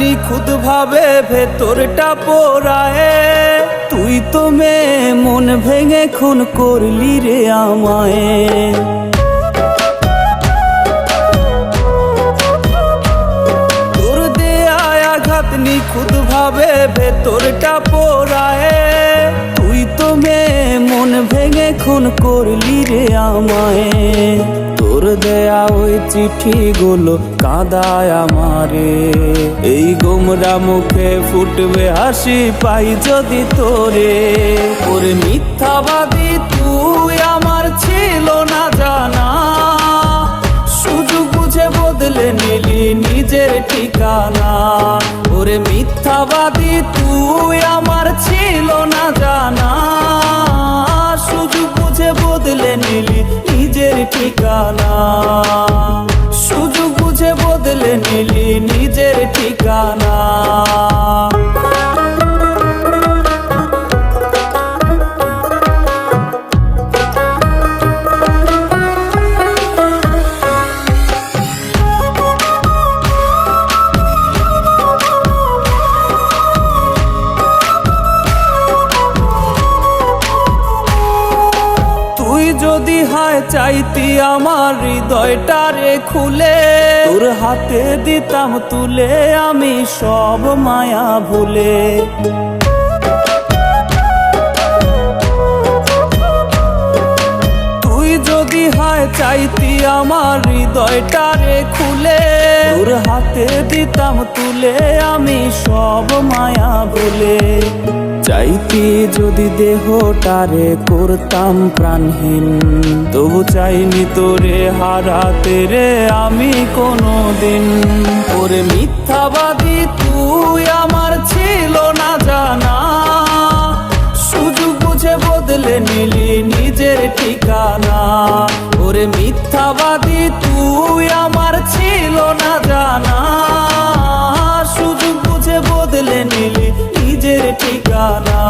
নিখুঁত ভাবে ভেতরটা পোড়ায়। তুই তো মেয়ে, মন ভেঙে খুন করলি রে আমায়। তোর দেয়ায় আঘাত নিখুঁত ভাবে ভেতরটা পোড়ায়। তুই তো মেয়ে, মন ভেঙে খুন করলি রে আমায়। তোর দেয়া ওই চিঠি গুলো কাঁদায় আমারে। এই গোমরা মুখে ফুটবে হাসি পাই যদি তোরে। ওরে মিথ্যাবাদী তুই আমার ছিল না জানা। সুযোগ বুঝে বদলে নিলি নিজের ঠিকানা। ওরে মিথ্যাবাদী তুই আমার ছিল না জানা। সুযোগ বুঝে বদলে নিলি নিজের ঠিকানা। সুযোগ বুঝে বদলে নিলি নিজের ঠিকানা। যদি হায়, চাইতি আমার হৃদয়টারে খুলে। তোর হাতে দিতাম, তুলে আমি সব মায়া ভুলে। তুই যদি হায়, চাইতি আমার হৃদয়টারে খুলে। হাতে দিতাম তুলে আমি সব মায়া বলে। চাইতি যদি দেহটারে করতাম প্রাণহীন, তবু চাইনি তোরে হারাতে রে আমি কোনো দিন ওরে মিথ্যাবাদী, তুই আমার ছিল না জানা। সুযোগ বুঝে বদলে নিলি নিজের ঠিকানা। ওরে মিথ্যাবাদী তুই আমার ছিল না জানা। সুযোগ বুঝে বদলে নিলি নিজের ঠিকানা।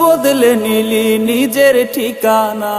বদলে নিলি নিজের ঠিকানা।